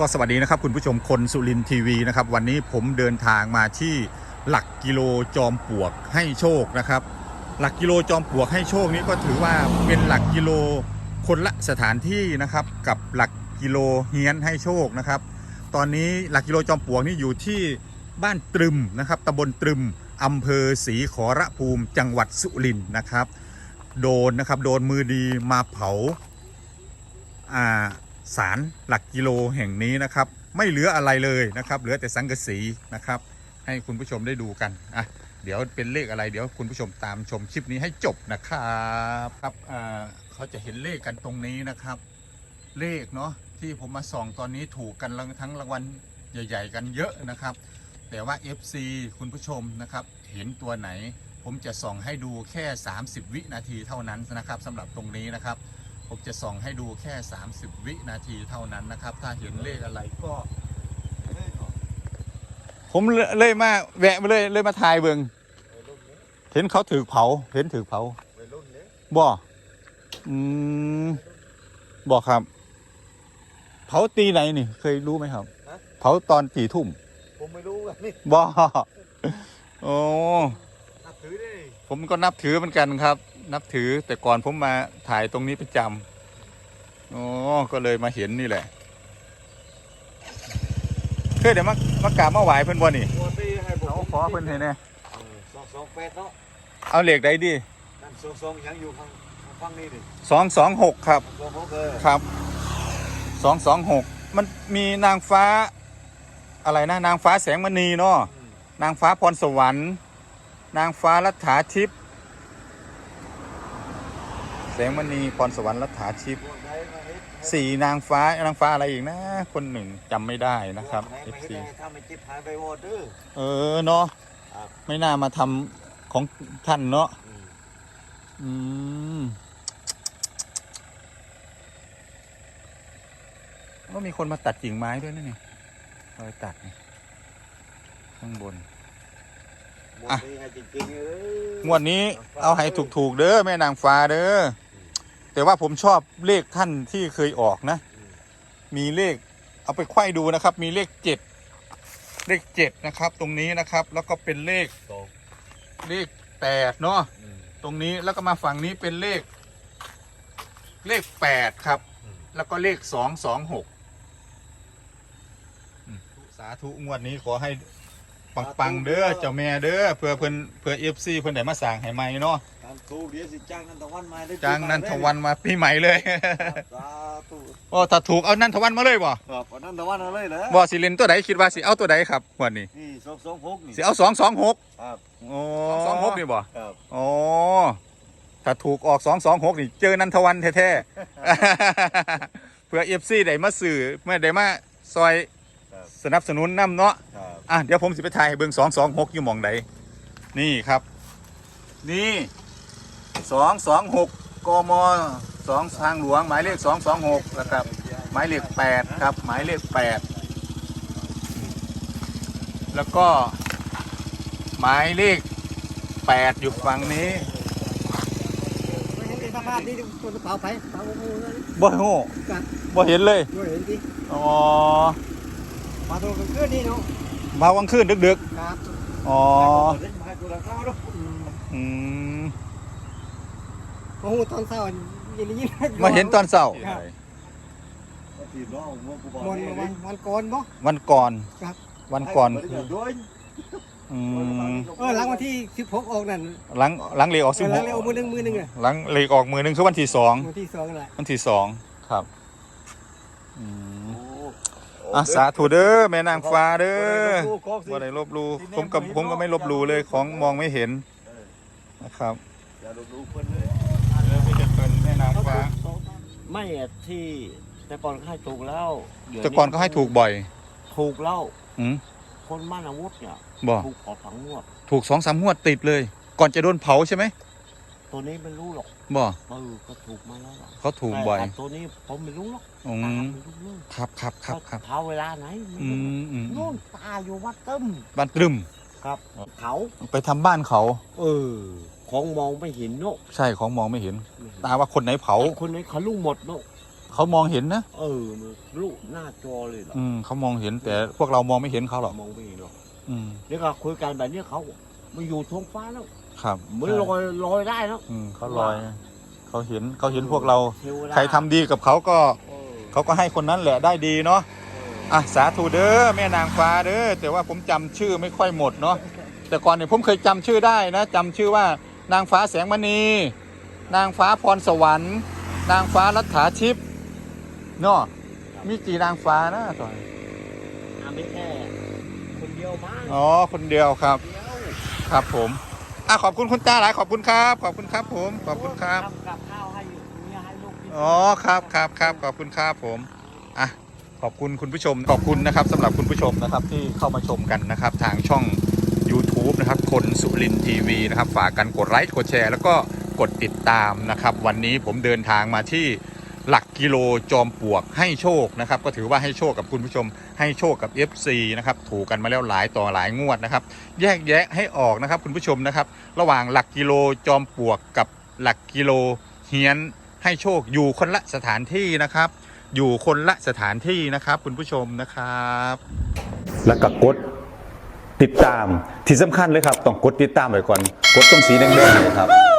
ก็สวัสดีนะครับคุณผู้ชมคนสุรินทีวีนะครับวันนี้ผมเดินทางมาที่หลักกิโลจอมปลวกให้โชคนะครับ หลักกิโลจอมปลวกให้โชคนี้ก็ถือว่าเป็นหลักกิโลคนละสถานที่นะครับกับหลักกิโลเฮียนให้โชคนะครับ ตอนนี้หลักกิโลจอมปลวกนี่อยู่ที่บ้านตรึมนะครับตำบลตรึมอำเภอศรีขอระภูมิจังหวัดสุรินทร์นะครับ โดนนะครับโดนมือดีมาเผาอ่า สารหลักกิโลแห่งนี้นะครับ ไม่เหลืออะไรเลยนะครับ เหลือแต่สังกะสีนะครับ ให้คุณผู้ชมได้ดูกันอะเดี๋ยวเป็นเลขอะไรเดี๋ยวคุณผู้ชมตามชมคลิปนี้ให้จบนะครับครับอ่าเขาจะเห็นเลขกันตรงนี้นะครับ เลขเนาะที่ผมมาส่องตอนนี้ถูกกันทั้งรางวัลใหญ่ ๆ กันเยอะนะครับ แต่ว่า FC คุณผู้ชมนะครับ เห็นตัวไหน ผมจะส่องให้ดูแค่ 30 วินาทีเท่านั้นนะครับสำหรับตรงนี้นะครับ ผมจะส่องให้ดูแค่ 30 วินาทีเท่านั้นนะครับ ถ้าเห็นเลขอะไรก็ผมเลยมาแวะมาเลยเลยมาถ่ายเบิงเห็นเขาถือเผา เห็นถือเผาบ่อืมบ่ครับ เผาตีไหนนี่ เคยรู้ไหมครับฮะเผาตอนกี่ทุ่มผมไม่รู้อะนี่บ่โอ้นับถือดิผมก็นับถือเหมือนกันครับ นับถือแต่ก่อนผมมาถ่ายตรงนี้ประจำอ๋อก็เลยมาเห็นนี่แหละเคยเดี๋ยวมามากราบมาไหวเพิ่นบ่นี่ปกติให้ผมเอาขอเพิ่นให้แน่เออสองสองแปดเนาะเอาเหล็กใดดินั่นสองสองยังอยู่ข้างข้างนี้ดิสองสองหกครับสองหกเออครับสองสองหกมันมีนางฟ้าอะไรนะนางฟ้าแสงมณีเนาะอืมนางฟ้าพรสวรรค์ นางฟ้ารัฐาทิพย์ แสงมณีพรสวรรค์รัฐาทิพย์พวกใดมาเฮ็ดสี่นางฟ้านางฟ้าอะไรอีกนะ คนหนึ่งจำไม่ได้นะครับพวกไหมา FC เฮ็ดให้ทำให้จิตหายไปวอดเด้อ เออเนาะครับ ไม่น่ามาทำของท่านเนาะอืมอืมก็มีคนมาตัดกิ่งไม้ด้วยนะนี่รอยตัดนี่ข้างบนหมด อะนี่ให้จริงๆเลยงวดนี้เอาให้ถูกๆเด้อแม่นางฟ้าเด้อแต่ว่าผมชอบเลขท่านที่เคยออกนะ มีเลข เอาไปไขว้ดูนะครับ มีเลขเจ็ดเลขเจ็ดนะครับ ตรงนี้นะครับ แล้วก็เป็นเลขสองเลขแปดเนาะอืมตรงนี้แล้วก็มาฝั่งนี้เป็นเลข เลขแปดครับอืมแล้วก็เลขสองสองหกอืมสาธุงวดนี้ขอให้ ปังปังๆเด้อเจ้าแม่เด้อเพื่อเพื่อนเพื่อเอฟซีเพื่อนได้มาสั่งให้ใหม่เนาะตามตู้เดี๋ยวสิจ้างนันทวันมาได้จ้างนันทวันมาปีใหม่เลยครับสาธุโอ้ถ้าถูกเอานันทวันมาเลยบ่ครับเอานันทวันเอาเลยเหรอบ่สิเล่นตัวใดคิดว่าสิเอาตัวใดครับงวดนี้นี่สองสองหกนี่สิเอาสองสองหกครับ โอ้สองหกนี่บ่ครับ โอ้ถ้าถูกออกสองสองหกนี่เจอนันทวันแท้ๆ เพื่อเอฟซีได้มาสื่อเมื่อได้มาซอยครับ สนับสนุนน้ำเนาะครับ อะเดี๋ยวผมสิไปถ่ายให้เบิ่งสองสองหกอยู่หมองใดนี่ครับ นี่สองสองหกกมสองทางหลวง หมายเลขสองสองหกนะครับ หมายเลขแปดครับ หมายเลขแปดแล้วก็ หมายเลขแปดอยู่ฝั่งนี้ไม่เห็นในสภาพนี้คนเผาไปเผาโอ้โหเลยบ่โหครับบ่เห็นเลยด้วยเห็นสิอ๋อ มาตรงกันขึ้นนี่เนาะ มาวังคืนดึกครับๆ อ๋อมาดูหลังคาดูอืมอืม โอ้โหตอนเช้าอย่างนี้มาเห็นตอนเช้าครับทีน้องว่ากูบอกวันวันวันก่อนบ่ วันก่อน ครับ วันก่อนคืคืออด้วยอืม เออหลังวันที่16ออกนั่นหลังหลังเลขออกเอสิอบหหลังกเลยเอามือหนึงมือหนึงอะหลังเลขออกมือหนึ่งคือวันที่สอง วันที่สองนั่นแหละวันที่สองครับ อืมโอ้อะสาธุเด้อแม่นางฟ้าเด้อของสิว่าได้ลบหลูผมกับผมก็ไม่ลบหลูเลยของมองไม่เห็นนะครับอย่าลบหลู่เพิ่นเลยเออไม่จะเป็นแม่นางฟ้า ไม่อะที่แต่ก่อนก็ให้ถูกแล้วเดี๋ยวแต่ก่อนก็ให้ถูกบ่อย ถูกแล้วอืมคนมั่นอาวุธเนี่ยบ่ถูกขอฝังงวด ถูกสองสามงวดติดเลย ก่อนจะโดนเผาใช่ไหม ตัวนี้ไม่รู้หรอกบ่เออก็ถูกมาแล้วล่ะเขาถูกบ่อย แต่ตัวนี้ผมไม่รู้หรอกอืตามไม่รู้เรื่องครับครับครับครับเท้าเวลาไหนไม่อืรู้มอืมนู่นตาอยู่วัดตึ้มบ้านตรึมครับ เขาไปทำบ้านเขา เออของมองไม่เห็นเนอะใช่ของมองไม่เห็นไม่เห็น ตาว่าคนไหนเผาไอ้คนนี้เขาลุ่งหมดเนอะเขามองเห็นนะเออมันลูกหน้าจอเลยเหรออืมเขามองเห็นแต่พวกเรามองไม่เห็นเขาหรอกมองไม่เห็นหรอกอืมนี่ก็คุยกันแบบนี้เขามาอยู่ท้องฟ้าแล้ว ครับเหมือนลอยลอยได้แล้วอืมเขาลอยเขาเห็นเขาเห็นพวกเราเทวดาใครทำดีกับเขาก็เออเขาก็ให้คนนั้นแหละได้ดีเนาะเอออะสาธุเด้อแม่นางฟ้าเด้อแต่ว่าผมจำชื่อไม่ค่อยหมดเนาะแต่ก่อนเนี่ยผมเคยจำชื่อได้นะจำชื่อว่านางฟ้าแสงมณีนางฟ้าพรสวรรค์ นางฟ้ารัฐาทิพย์เนาะมีกี่นางฟ้านะตอนอะไม่แค่คนเดียวมั้งอ๋อคนเดียวครับเดียวครับผม อะขอบคุณคุณตาหลายขอบคุณครับ ขอบคุณครับ ผมขอบคุณครับทำกับข้าวให้เมียให้ลูกกินอ๋อครับครับครับขอบคุณครับผมอะขอบคุณคุณผู้ชมขอบคุณนะครับสำหรับคุณผู้ชมนะครับที่เข้ามาชมกันนะครับทางช่อง YouTube นะครับคนสุรินทีวีนะครับฝากกันกดไลค์กดแชร์ แล้วก็กดติดตามนะครับ วันนี้ผมเดินทางมาที่ หลักกิโลจอมปลวกให้โชคนะครับ ก็ถือว่าให้โชคกับคุณผู้ชม ให้โชคกับ FC นะครับถูกกันมาแล้วหลายต่อหลายงวดนะครับ แยกแยะให้ออกนะครับคุณผู้ชมนะครับ ระหว่างหลักกิโลจอมปลวกกับหลักกิโลเฮียนให้โชคอยู่คนละสถานที่นะครับ อยู่คนละสถานที่นะครับ คุณผู้ชมนะครับ แล้วก็กดติดตามที่สำคัญเลยครับ ต้องกดติดตามไว้ก่อน กดตรงสีแดงๆเนยครับ